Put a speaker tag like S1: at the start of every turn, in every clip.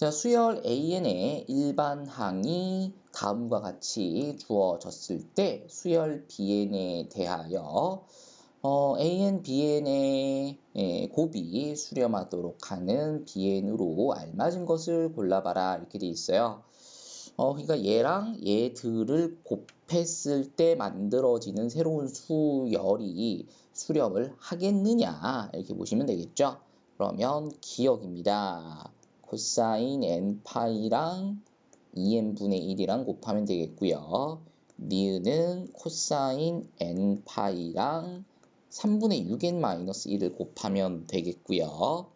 S1: 자, 수열 AN의 일반 항이 다음과 같이 주어졌을 때 수열 BN에 대하여 어, AN, BN의 예, 곱이 수렴하도록 하는 BN으로 알맞은 것을 골라봐라 이렇게 돼 있어요. 어, 그러니까 얘랑 얘들을 곱했을 때 만들어지는 새로운 수열이 수렴을 하겠느냐 이렇게 보시면 되겠죠. 그러면 기억입니다. 코사인 n 파이랑 2n분의 1이랑 곱하면 되겠고요. 니은은 코사인 n 파이랑 3분의 6n-1을 곱하면 되겠고요.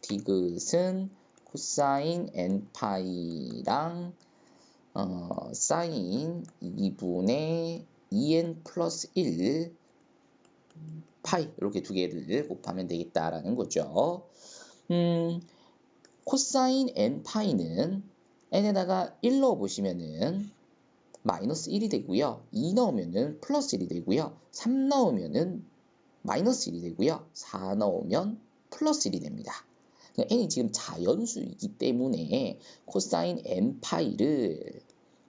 S1: 디귿은 코사인 n파이랑 어, 사인 2분의 2n 플러스 1 파이 이렇게 두 개를 곱하면 되겠다라는 거죠. 음, 코사인 n파이는 n에다가 1 넣어보시면은 마이너스 1이 되고요. 2 넣으면은 플러스 1이 되고요. 3 넣으면은 마이너스 1이 되고요. 4 넣으면 플러스 1이 됩니다. 그러니까 n이 지금 자연수이기 때문에 코사인 n파이를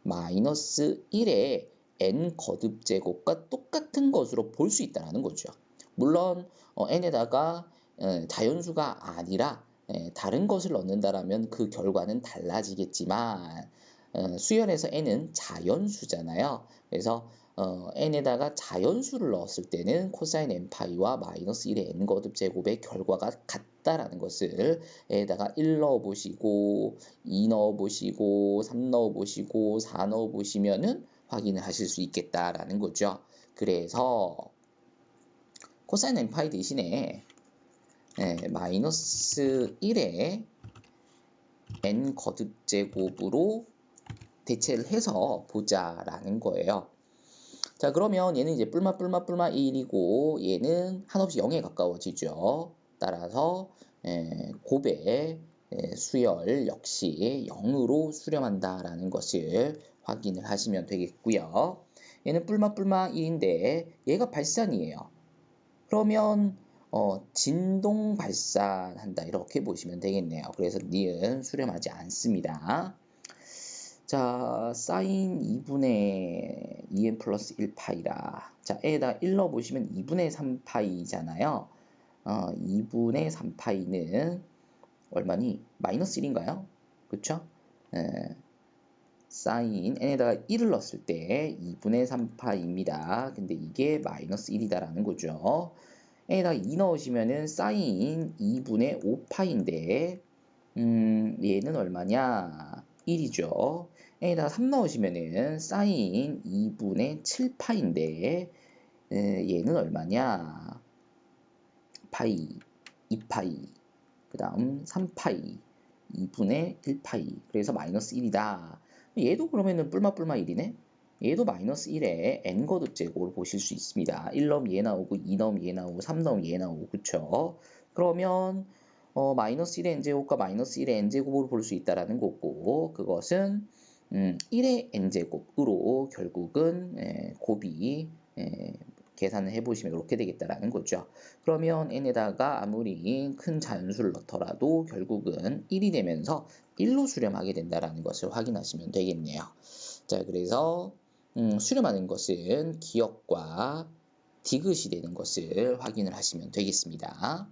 S1: 마이너스 1의 n 거듭 제곱과 똑같은 것으로 볼 수 있다는 거죠. 물론 어, n에다가 어, 자연수가 아니라 에, 다른 것을 넣는다라면 그 결과는 달라지겠지만 어, 수열에서 n은 자연수잖아요. 그래서 어, n에다가 자연수를 넣었을 때는 코사인 n파이와 마이너스 1의 n 거듭 제곱의 결과가 같다라는 것을 에다가 1 넣어보시고 2 넣어보시고 3 넣어보시고 4 넣어보시면은 확인을 하실 수 있겠다라는 거죠. 그래서 코사인 n파이 대신에 예, 마이너스 1의 n 거듭 제곱으로 대체를 해서 보자라는 거예요. 자 그러면 얘는 이제 뿔마 뿔마 뿔마 1이고 얘는 한없이 0에 가까워지죠. 따라서 에, 곱의 에, 수열 역시 0으로 수렴한다라는 것을 확인을 하시면 되겠고요. 얘는 뿔마 뿔마 1인데 얘가 발산이에요. 그러면 어, 진동 발산한다 이렇게 보시면 되겠네요. 그래서 니은 수렴하지 않습니다. 자, 사인 2분의 2n 플러스 1파이라. 자, 에다 1 넣어보시면 2분의 3파이잖아요. 어, 2분의 3파이는 얼마니? 마이너스 1인가요? 그쵸? 에, 사인 n에다가 1을 넣었을 때 2분의 3파입니다. 근데 이게 마이너스 1이다라는 거죠. N에다가 2 넣으시면은 사인 2분의 5파인데 음, 얘는 얼마냐? 1이죠. n에다가 3 넣으시면은 사인 2분의 7파인데 얘는 얼마냐? 파이 2파이 그 다음 3파이 2분의 1파이 그래서 마이너스 1이다. 얘도 그러면은 뿔마뿔마 1이네? 얘도 마이너스 1에 n 거듭 제곱을 보실 수 있습니다. 1 넣으면 얘 나오고 2 넣으면 얘 나오고 3 넣으면 얘 나오고 그쵸? 그러면 어, 마이너스 1의 n제곱과 마이너스 1의 n제곱으로 볼 수 있다라는 거고 그것은 음, 1의 n제곱으로 결국은 에, 곱이 에, 계산을 해보시면 이렇게 되겠다라는 거죠. 그러면 n에다가 아무리 큰 자연수를 넣더라도 결국은 1이 되면서 1로 수렴하게 된다라는 것을 확인하시면 되겠네요. 자, 그래서 음, 수렴하는 것은 기억과 디귿이 되는 것을 확인을 하시면 되겠습니다.